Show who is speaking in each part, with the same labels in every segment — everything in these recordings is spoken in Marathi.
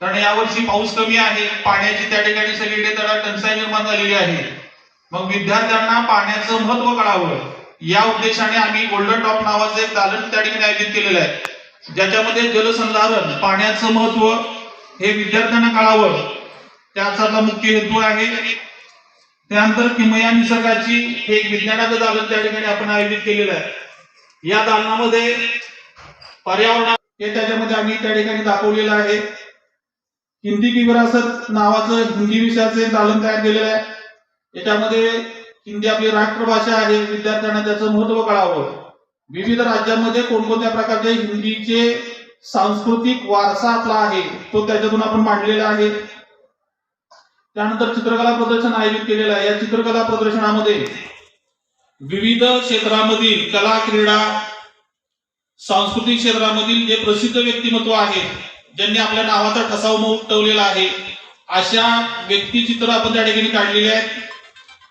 Speaker 1: कारण यावर्षी पाऊस कमी आहे पाण्याची त्या ठिकाणी सगळीकडे त्याला टंचाई निर्माण झालेली आहे. मग विद्यार्थ्यांना पाण्याचं महत्त्व कळावं या उद्देशाने आम्ही गोल्डन टॉप नावाचं एक दालन त्या ठिकाणी आयोजित केलेलं आहे. ज्याच्यामध्ये जलसंधारण पाण्याचं महत्त्व हे विद्यार्थ्यांना कळावं. त्याचा मुख्य हेतू आहे. त्यानंतर किमया निसर्गाची हे एक विज्ञानाचं दालन त्या ठिकाणी आपण आयोजित केलेलं आहे. या दालनामध्ये पर्यावरण हे त्याच्यामध्ये आम्ही त्या ठिकाणी दाखवलेलं आहे. हिंदी की विरासत नावाचं हिंदी विषयाचं दालन तयार केलेलं आहे. याच्यामध्ये हिंदी आपली राष्ट्रभाषा आहे विद्यार्थ्यांना त्याचं महत्त्व कळावं. विविध राज्यांमध्ये कोणकोणत्या प्रकारचे हिंदीचे सांस्कृतिक वारसा आपला आहे तो त्याच्यातून आपण मांडलेला आहे. त्यानंतर चित्रकला प्रदर्शन आयोजित केलेलं आहे. या चित्रकला प्रदर्शनामध्ये विविध क्षेत्रामधील कला क्रीडा सांस्कृतिक क्षेत्रामधील जे प्रसिद्ध व्यक्तिमत्व आहेत ज्यांनी आपल्या नावाचा ठसा उमटवलेला आहे अशा व्यक्तिचित्र आपण त्या ठिकाणी काढलेले आहेत.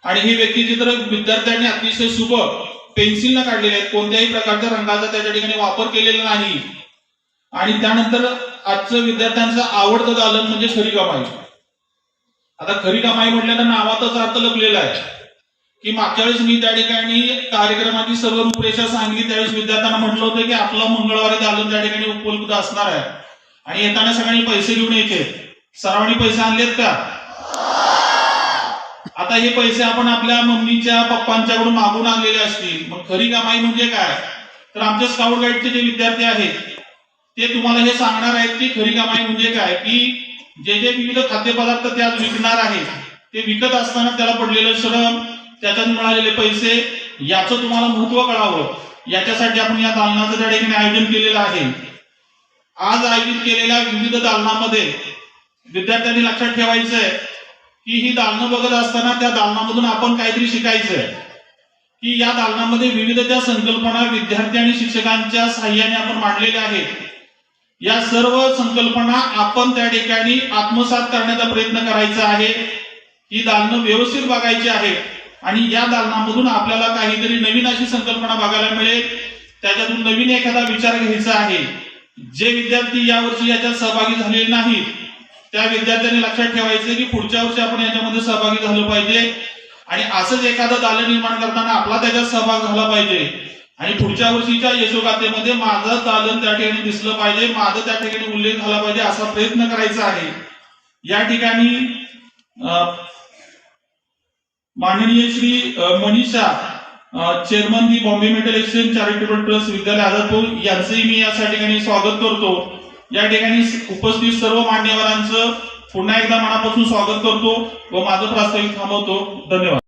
Speaker 1: आणि हे व्यक्तिचित्र विद्यार्थ्यांनी अतिशय सुबक पेन्सिलनं काढलेले आहेत. कोणत्याही प्रकारच्या रंगाचा त्याच्या ठिकाणी वापर केलेला नाही. आणि त्यानंतर आजचं विद्यार्थ्यांचं आवडतं दालन म्हणजे खरी कमाई. आता खरी कमाई म्हटल्यानं नावातच अर्थ लपलेला आहे. की मागच्या वेळेस मी त्या ठिकाणी कार्यक्रमाची सर्व रूपरेषा सांगितली त्यावेळेस विद्यार्थ्यांना म्हटलं होतं की आपलं मंगळवारी दालन त्या ठिकाणी उपलब्ध असणार आहे. आणि येताना सगळ्यांनी पैसे घेऊन यायचे. सर्वांनी पैसे आणलेत का? आता हे पैसे आपण आपल्या मम्मीच्या पप्पांच्याकडून मागून आणलेले असतील. मग खरी कमाई म्हणजे काय? तर आमच्या स्काउट गाईडचे जे विद्यार्थी आहेत ते तुम्हाला हे सांगणार आहेत की खरी कमाई म्हणजे काय? की जे जे विविध खाद्यपदार्थ ते आज विकणार आहेत ते विकत असताना त्याला पडलेलं श्रम त्याच्यात मिळालेले पैसे याचं तुम्हाला महत्त्व कळावं. याच्यासाठी आपण या दालनाचं त्या ठिकाणी आयोजन केलेलं आहे. आज आयोजित केलेल्या विविध दालनामध्ये विद्यार्थ्यांनी लक्षात ठेवायचंय की ही दालनं बघत असताना त्या दालनामधून आपण काहीतरी शिकायचंय. की या दालनामध्ये विविध त्या संकल्पना विद्यार्थी आणि शिक्षकांच्या सहाय्याने आपण मांडलेल्या आहेत या सर्व संकल्पना आपण त्या ठिकाणी आत्मसात करण्याचा प्रयत्न करायचा आहे. ही दालनं व्यवस्थित बघायची आहे आणि या दालनामधून आपल्याला काहीतरी नवीन अशी संकल्पना बघायला मिळेल. त्याच्यातून नवीन एखादा विचार घ्यायचा आहे. जे विद्यार्थी यावर्षी याच्यात सहभागी झालेले नाहीत त्या विद्यार्थ्यांनी लक्षात ठेवायचं की पुढच्या वर्षी आपण याच्यामध्ये सहभागी झालं पाहिजे. आणि असंच एखादं दालन निर्माण करताना आपला त्याच्यात सहभाग झाला पाहिजे. आणि पुढच्या वर्षीच्या यशोगाथेमध्ये माझं दालन त्या ठिकाणी दिसलं पाहिजे माझं त्या ठिकाणी उल्लेख झाला पाहिजे असा प्रयत्न करायचा आहे. या ठिकाणी अं, माननीय Shri Manisha chairman the Bombay metal exchange charitable trust Vidyalaya Azadpur यांचंही मी या ठिकाणी स्वागत करतो. या ठिकाणी उपस्थित सर्व मान्यवरांचं पुन्हा एकदा मनापासून स्वागत करतो व माझं प्रास्ताविक थांबवतो. धन्यवाद.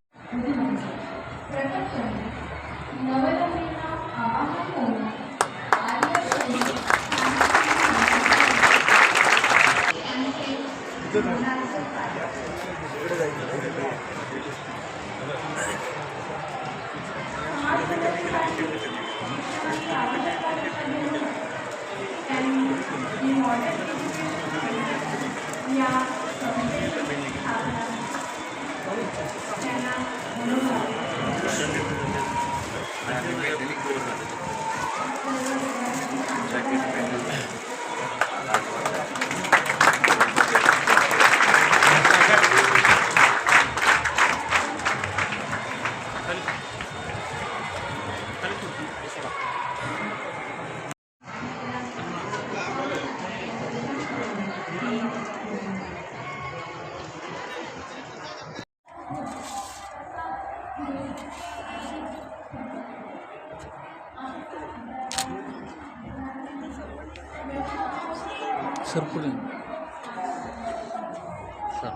Speaker 2: सरपुडे
Speaker 3: सर.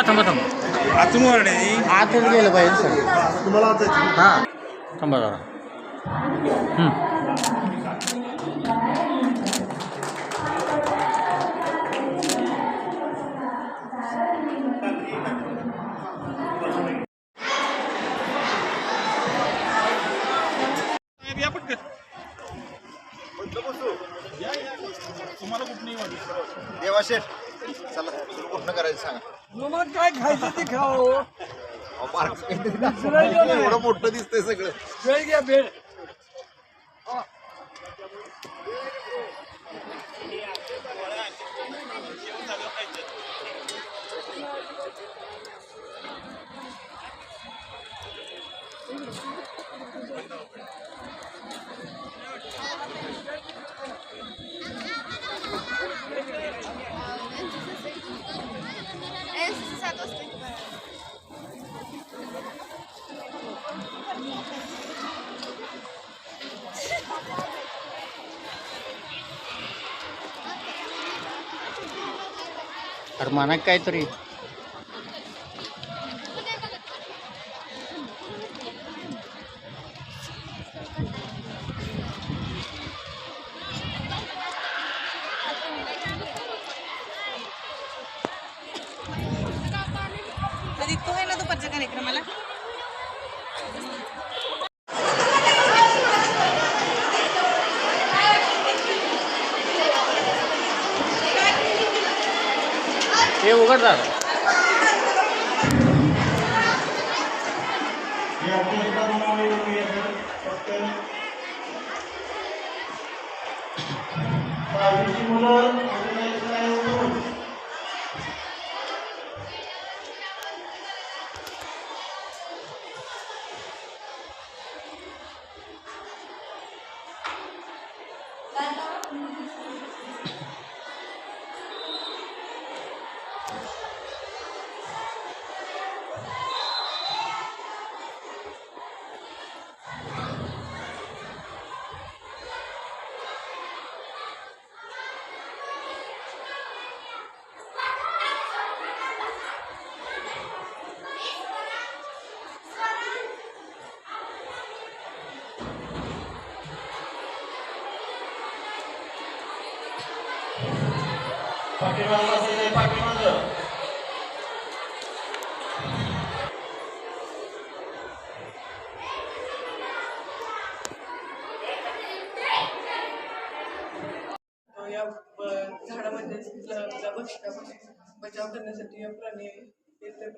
Speaker 3: थांबा थांबा थांबा.
Speaker 4: आतून वाढणे
Speaker 5: आतच गेलं पाहिजे सर.
Speaker 4: तुम्हाला
Speaker 5: हां.
Speaker 3: थांबा जरा. हं.
Speaker 1: या पटकन. तुम्हाला कुठली
Speaker 5: देवाशेठ चला सुरू कुठनं करायचं सांगा
Speaker 6: मग काय खायचं ते खाओ
Speaker 5: अहो, बारकं काहीतरी दाखवा. एवढं मोठं
Speaker 6: दिस
Speaker 5: अरे म्हणा काहीतरी
Speaker 3: हे उघड
Speaker 6: ज- बसल्यापासून बचाव करण्यासाठी या प्राणी येते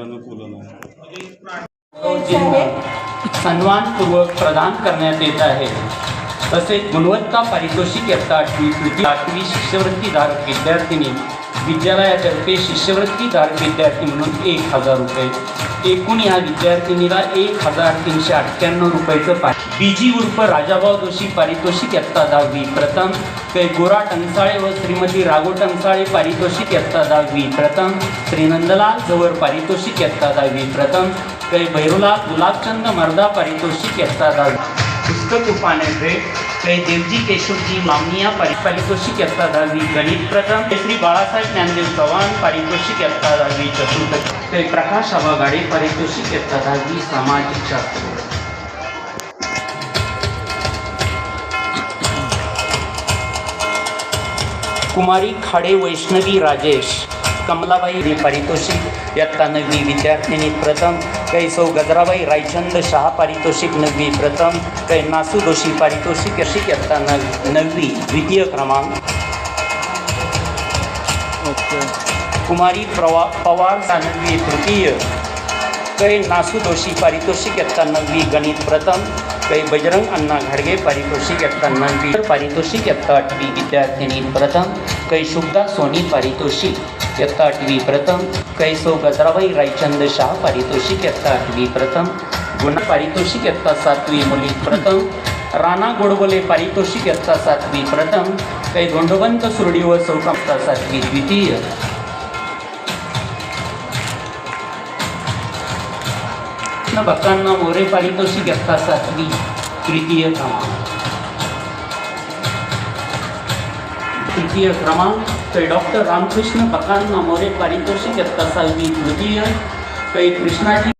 Speaker 4: अनुकूलन
Speaker 7: सन्मानपूर्वक प्रदान करण्यात येत आहे. तसेच गुणवत्ता पारितोषिक इयत्ता आठवी तृतीय आठवी शिष्यवृत्तीधारक विद्यार्थिनी. विद्यालयातर्फे शिष्यवृत्तीधारक विद्यार्थी म्हणून एक हजार रुपये. एकूण या विद्यार्थिनीला एक हजार तीनशे अठ्ठ्याण्णव रुपयाचं पा बीजी उर्फ राजाभाऊ जोशी पारितोषिक इयत्ता दहावी. प्रथम कै गोरा टंसाळे व श्रीमती राघो टंसाळे पारितोषिक इयत्ता दहावी. प्रथम श्री नंदलाल जवळ पारितोषिक इयत्ता दहावी. प्रथम कै भैरुला गुलाबचंद मर्दा पारितोषिक इयत्ता दहावी. पुस्तक उपाने भेट कै देवजी केशवजी मामिया पारि पारितोषिक इयत्ता दहावी गणित प्रथम कै श्री बाळासाहेब ज्ञानदेव चव्हाण पारितोषिक इयत्ता दहावी चतुर्थ कै प्रकाश आवागाडे पारितोषिक इयत्ता दहावी सामाजिक शास्त्र. कुमारी खाडे वैष्णवी राजेश. कमलाबाई हे पारितोषिक इयत्ता नववी विद्यार्थिनी प्रथम कै सौ गजराबाई रायचंद शहा पारितोषिक नववी प्रथम कै नासू दोषी पारितोषिक यशिक इयत्ता नव नववी द्वितीय क्रमांक. कुमारी प्रवा पवार सानवी तृतीय कै नासू दोषी पारितोषिक इयत्ता नववी गणित प्रथम कै बजरंग अण्णा घाडगे पारितोषिक इयत्ता नववी पारितोषिक इयत्ता आठवी विद्यार्थिनी प्रथम कै शुभदा सोनी पारितोषिक. इयत्ता आठवी प्रथम कै गजराबाई रायचंद शाह पारितोषिक इयत्ता आठवी प्रथम गुण पारितोषिक इयत्ता सातवी मुली प्रथम राणा गोडबोले पारितोषिक इयत्ता सातवी प्रथम कै गोंडवंत सुरडी व चौकाप्ता सातवी द्वितीय. कृष्ण भक्तांना मोरे पारितोषिक इयत्ता सातवी तृतीय क्रमांक. तृतीय क्रमांक कै डॉक्टर रामकृष्ण बकांना मोरे पारितोषिक इयत्ता सहावी तृतीय कै कृष्णाजी